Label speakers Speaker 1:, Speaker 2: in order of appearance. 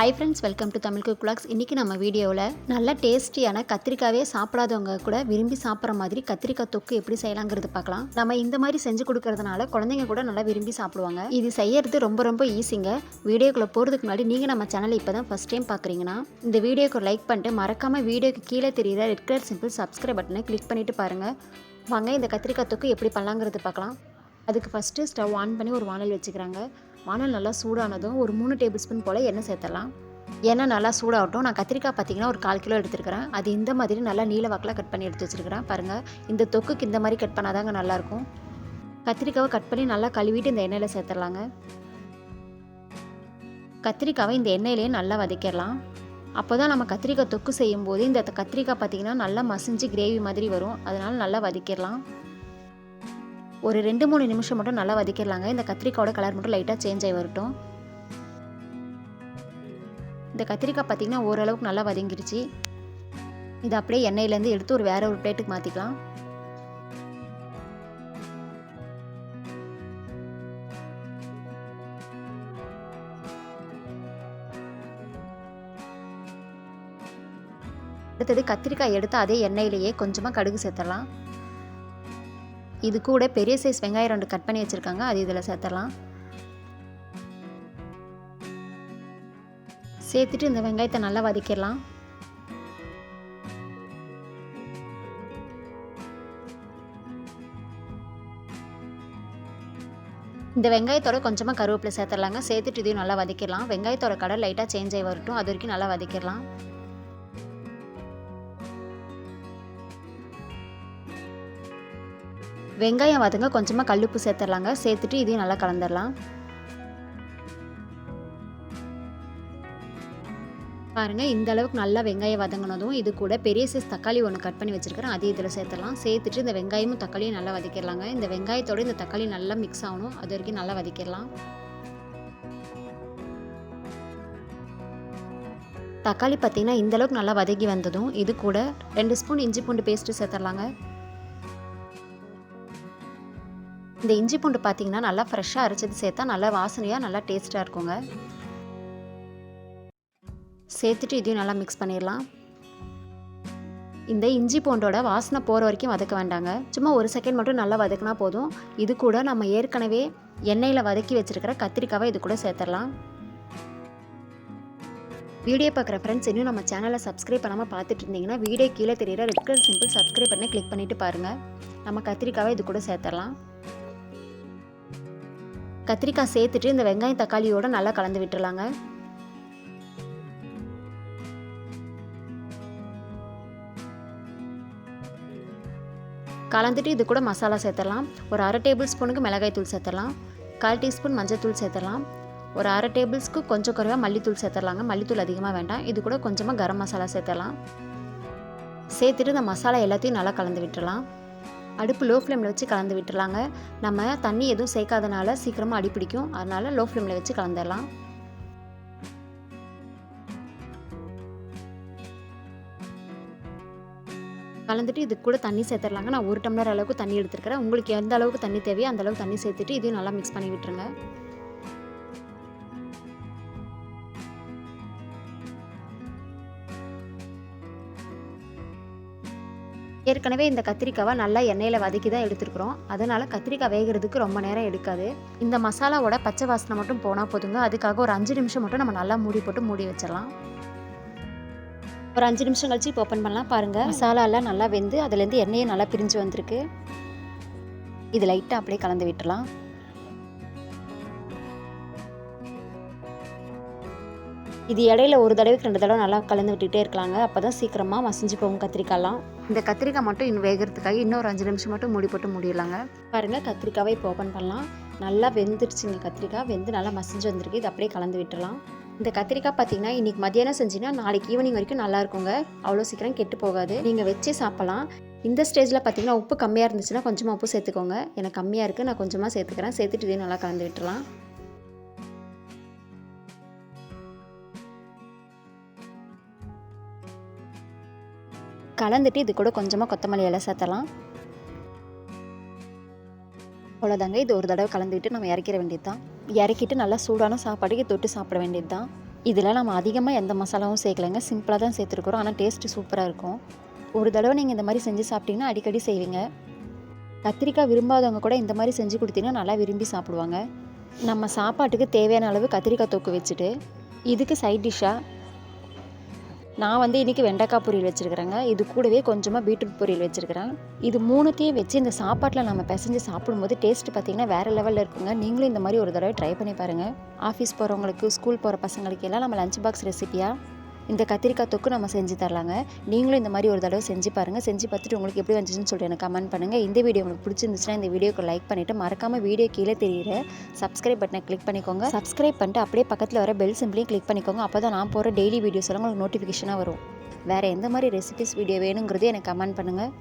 Speaker 1: Hi friends welcome to Tamil cook vlogs. இன்றைக்கி நம்ம வீடியோவில் நல்ல டேஸ்டியான கத்திரிக்காவே சாப்பிடாதவங்க கூட விரும்பி சாப்பிட்ற மாதிரி கத்திரிக்காய் தொக்கு எப்படி செய்யலாங்கிறது பார்க்கலாம். நம்ம இந்த மாதிரி செஞ்சு கொடுக்கறதுனால குழந்தைங்க கூட நல்லா விரும்பி சாப்பிடுவாங்க. இது செய்யறது ரொம்ப ரொம்ப ஈஸிங்க வீடியோக்குள்ளே போகிறதுக்கு முன்னாடி நீங்கள் நம்ம சேனலை இப்போ தான் ஃபஸ்ட் டைம் பார்க்குறீங்கன்னா இந்த வீடியோக்கு லைக் பண்ணிட்டு மறக்காமல் வீடியோக்கு கீழே தெரியுற ரெட் கலர் சிம்பிள் சப்ஸ்கிரைப் பட்டனை கிளிக் பண்ணிட்டு பாருங்கள் வாங்க இந்த கத்திரிக்காய் தொக்கு எப்படி பண்ணலாங்கிறது பார்க்கலாம். அதுக்கு ஃபஸ்ட்டு ஸ்டவ் ஆன் பண்ணி ஒரு வானல் வச்சுக்கிறாங்க. மணல் நல்லா சூடானதும் ஒரு மூணு டேபிள் ஸ்பூன் போல் எண்ணெய் சேர்த்தலாம் எண்ணெய் நல்லா சூடாகட்டும். நான் கத்திரிக்காய் பார்த்தீங்கன்னா ஒரு கால் கிலோ எடுத்துருக்கிறேன். அது இந்த மாதிரி நல்லா நீல வாக்கில் கட் பண்ணி எடுத்து வச்சுருக்கிறேன். பாருங்கள் இந்த தொக்குக்கு இந்த மாதிரி கட் பண்ணால் தாங்க நல்லாயிருக்கும். கத்திரிக்காவை கட் பண்ணி நல்லா கழுவிட்டு இந்த எண்ணெயில் சேர்த்துடலாங்க. கத்திரிக்காவை இந்த எண்ணெயிலேயே நல்லா வதக்கிடலாம். அப்போ தான் நம்ம கத்திரிக்காய் தொக்கு செய்யும்போது இந்த கத்திரிக்காய் பார்த்திங்கன்னா நல்லா மசிஞ்சு கிரேவி மாதிரி வரும். அதனால் நல்லா வதக்கிடலாம். ஒரு ரெண்டு மூணு நிமிஷம் மட்டும் நல்லா வதக்கிடலாங்க. இந்த கத்திரிக்காயோட கலர் மட்டும் லைட்டாக சேஞ்ச் ஆகி வரட்டும். இந்த கத்திரிக்காய் பார்த்திங்கன்னா ஓரளவுக்கு நல்லா வதங்கிருச்சு. இது அப்படியே எண்ணெயிலேருந்து எடுத்து ஒரு வேற ஒரு பிளேட்டுக்கு மாற்றிக்கலாம் அடுத்தது கத்திரிக்காய் எடுத்து அதே எண்ணெயிலேயே கொஞ்சமாக கடுகு சேர்த்துடலாம். இது கூட பெரிய சைஸ் வெங்காயம் ரெண்டு கட் பண்ணி வச்சுருக்காங்க. அது இதில் சேர்த்துடலாம். சேர்த்துட்டு இந்த வெங்காயத்தை நல்லா வதக்கிடலாம். இந்த வெங்காயத்தோட கொஞ்சமாக கருவேப்பிலை சேர்த்துடலாங்க. சேர்த்துட்டு இதையும் நல்லா வதக்கிடலாம். வெங்காயத்தோட கடை லைட்டாக சேஞ்ச் ஆகி வரட்டும். அது வரைக்கும் நல்லா வதக்கிடலாம். வெங்காயம் வதங்க கொஞ்சமாக கல்லுப்பு சேர்த்துடலாங்க. சேர்த்துட்டு இதையும் நல்லா கலந்துடலாம். பாருங்கள் இந்த அளவுக்கு நல்லா வெங்காயம் வதங்கினதும் இது கூட பெரிய சைஸ் தக்காளி ஒன்று கட் பண்ணி வச்சுருக்கிறேன். அதையும் இதில் சேர்த்துடலாம். சேர்த்துட்டு இந்த வெங்காயமும் தக்காளியும் நல்லா வதக்கிடலாங்க. இந்த வெங்காயத்தோட இந்த தக்காளி நல்லா மிக்ஸ் ஆகணும். அது வரைக்கும் நல்லா வதக்கிடலாம். தக்காளி பார்த்திங்கன்னா இந்த அளவுக்கு நல்லா வதக்கி வந்ததும் இது கூட ரெண்டு ஸ்பூன் இஞ்சி பூண்டு பேஸ்ட்டு சேர்த்துடலாங்க. இந்த இஞ்சி பூண்டு பார்த்தீங்கன்னா நல்லா ஃப்ரெஷ்ஷாக அரைச்சது சேர்த்தா நல்லா வாசனையாக நல்லா டேஸ்ட்டாக இருக்குங்க. சேர்த்துட்டு இதையும் நல்லா மிக்ஸ் பண்ணிடலாம். இந்த இஞ்சி பூண்டோட வாசனை போகிற வரைக்கும் வதக்க வேண்டாங்க. சும்மா ஒரு செகண்ட் மட்டும் நல்லா வதக்கினா போதும். இது கூட நம்ம ஏற்கனவே எண்ணெயில் வதக்கி வச்சுருக்கிற கத்திரிக்காவை இது கூட சேர்த்துடலாம். வீடியோ பார்க்குற ஃப்ரெண்ட்ஸ் இன்னும் நம்ம சேனலை சப்ஸ்கிரைப் பண்ணாமல் பார்த்துட்டு இருந்தீங்கன்னா வீடியோ கீழே தெரியுற ரெட் கலர் சிம்பிள் சப்ஸ்கிரைப் பண்ணி கிளிக் பண்ணிவிட்டு பாருங்கள் நம்ம கத்திரிக்காவை இது கூட சேர்த்துடலாம். கத்திரிக்காய் சேர்த்துட்டு இந்த வெங்காயம் தக்காளியோட நல்லா கலந்து விட்டுறலாங்க. கலந்துட்டு இது கூட மசாலா சேர்த்துடலாம். ஒரு அரை டேபிள் ஸ்பூனுக்கு மிளகாய் தூள் சேர்த்துடலாம். கால் டீஸ்பூன் மஞ்சள் தூள் சேர்த்துடலாம். ஒரு அரை டேபிள்ஸ்க்கு கொஞ்சம் குறைவாக மல்லித்தூள் சேர்த்துடலாங்க. மல்லித்தூள் அதிகமாக வேண்டாம். இது கூட கொஞ்சமாக கரம் மசாலா சேர்த்துடலாம். சேர்த்துட்டு இந்த மசாலா எல்லாத்தையும் நல்லா கலந்து விட்டுடலாம். அடுப்பு லோ ஃப்ளேமில் வச்சு கலந்து விட்டுறலாங்க. நம்ம தண்ணி எதுவும் சேர்க்காதனால சீக்கிரமாக அடி பிடிக்கும். அதனால் லோ ஃப்ளேமில் வச்சு கலந்துடலாம். கலந்துட்டு இது கூட தண்ணி சேர்த்துடலாங்க. நான் ஒரு டம்ளர் அளவுக்கு தண்ணி எடுத்துருக்கிறேன். உங்களுக்கு எந்த அளவுக்கு தண்ணி தேவையோ அந்த அளவுக்கு தண்ணி சேர்த்துட்டு இதையும் நல்லா மிக்ஸ் பண்ணி விட்டுருங்க. ஏற்கனவே இந்த கத்திரிக்காவை நல்லா எண்ணெயில் வதக்கி தான் எடுத்துருக்குறோம். அதனால் கத்திரிக்காய் வேகிறதுக்கு ரொம்ப நேரம் எடுக்காது. இந்த மசாலாவோட பச்சை வாசனை மட்டும் போனால் போதுங்க. அதுக்காக ஒரு அஞ்சு நிமிஷம் மட்டும் நம்ம நல்லா மூடி போட்டு மூடி வச்சிடலாம். ஒரு அஞ்சு நிமிஷம் கழிச்சு இப்போ ஓப்பன் பண்ணலாம். பாருங்கள் மசாலாலாம் நல்லா வெந்து அதுலேருந்து எண்ணெயும் நல்லா பிரிஞ்சு வந்திருக்கு. இது லைட்டாக அப்படியே கலந்து விட்டுலாம் இது இடையில ஒரு தடவைக்கு ரெண்டு தடவை நல்லா கலந்து விட்டுகிட்டே இருக்கலாங்க. அப்போ தான் சீக்கிரமாக மசிஞ்சு போகும் கத்திரிக்காய்லாம் இந்த கத்திரிக்காய் மட்டும் இன்னும் வேகிறதுக்காக இன்னொரு அஞ்சு நிமிஷம் மட்டும் மூடி போட்டு மூடிடலாங்க. பாருங்கள் கத்திரிக்காவை இப்போ ஓப்பன் பண்ணலாம். நல்லா வெந்துருச்சுங்க கத்திரிக்காய். வெந்து நல்லா மசிஞ்சு வந்திருக்கு. இது அப்படியே கலந்து விட்டுலாம் இந்த கத்திரிக்காய் பார்த்தீங்கன்னா இன்றைக்கி மத்தியானம் செஞ்சிங்கன்னா நாளைக்கு ஈவினிங் வரைக்கும் நல்லா இருக்குங்க. அவ்வளோ சீக்கிரம் கெட்டு போகாது. நீங்கள் வச்சே சாப்பிட்லாம். இந்த ஸ்டேஜில் பார்த்தீங்கன்னா உப்பு கம்மியாக இருந்துச்சுன்னா கொஞ்சமாக உப்பு சேர்த்துக்கோங்க. எனக்கு கம்மியாக இருக்குது நான் கொஞ்சமாக சேர்த்துக்கிறேன். சேர்த்துட்டு இதையும் நல்லா கலந்து விட்டுலாம் கலந்துட்டு இது கூட கொஞ்சமாக கொத்தமல்லி இலை சேர்த்தலாம். அவ்வளோதாங்க இது ஒரு தடவை கலந்துக்கிட்டு நம்ம இறக்கிற வேண்டியது தான் இறக்கிட்டு நல்லா சூடான சாப்பாடுக்கு தொட்டு சாப்பிட வேண்டியது தான் இதில் நம்ம அதிகமாக எந்த மசாலாவும் சேர்க்கலைங்க. சிம்பிளாக தான் சேர்த்துருக்குறோம். ஆனால் டேஸ்ட்டு சூப்பராக இருக்கும். ஒரு தடவை நீங்கள் இந்த மாதிரி செஞ்சு சாப்பிட்டீங்கன்னா அடிக்கடி செய்வீங்க. கத்திரிக்காய் விரும்பாதவங்க கூட இந்த மாதிரி செஞ்சு கொடுத்தீங்கன்னா நல்லா விரும்பி சாப்பிடுவாங்க. நம்ம சாப்பாட்டுக்கு தேவையான அளவு கத்திரிக்காய் தொக்கு வச்சுட்டு இதுக்கு சைட் டிஷ்ஷாக நான் வந்து இன்றைக்கி வெண்டைக்காய் பொரியல் வச்சுருக்கிறேங்க. இது கூடவே கொஞ்சமாக பீட்ரூட் பொரியல் வச்சுருக்கிறேன். இது மூணுத்தையும் வச்சு இந்த சாப்பாட்டில் நம்ம பிசைஞ்சு சாப்பிடும்போது டேஸ்ட் பார்த்திங்கன்னா வேறு லெவலில் இருக்குங்க. நீங்களும் இந்த மாதிரி ஒரு தடவை ட்ரை பண்ணி பாருங்கள் ஆஃபீஸ் போகிறவங்களுக்கு ஸ்கூல் போகிற பசங்களுக்கு எல்லாம் நம்ம லஞ்ச் பாக்ஸ் ரெசிபியாக இந்த கத்திரிக்காய் தொக்கு நம்ம செஞ்சு தரலாங்க. நீங்களும் இந்த மாதிரி ஒரு தடவை செஞ்சு பாருங்கள் செஞ்சு பார்த்துட்டு உங்களுக்கு எப்படி வந்துச்சுன்னு சொல்லிட்டு எனக்கு கமெண்ட் பண்ணுங்கள் இந்த வீடியோ உங்களுக்கு பிடிச்சிருந்துச்சுன்னா இந்த வீடியோக்கு லைக் பண்ணிவிட்டு மறக்காமல் வீடியோ கீழே தெரியுற சப்ஸ்கிரைப் பட்டனை கிளிக் பண்ணிக்கோங்க. சப்ஸ்கிரைப் பண்ணிட்டு அப்படியே பக்கத்தில் வர பெல் சிம்பிளையும் கிளிக் பண்ணிக்கோங்க. அப்போ தான் நான் போகிற டெய்லி வீடியோஸ் எல்லாம் உங்களுக்கு நோட்டிஃபிகேஷனாக வரும். வேறு எந்த மாதிரி ரெசிபிஸ் வீடியோ வேணுங்கிறது எனக்கு கமெண்ட் பண்ணுங்கள்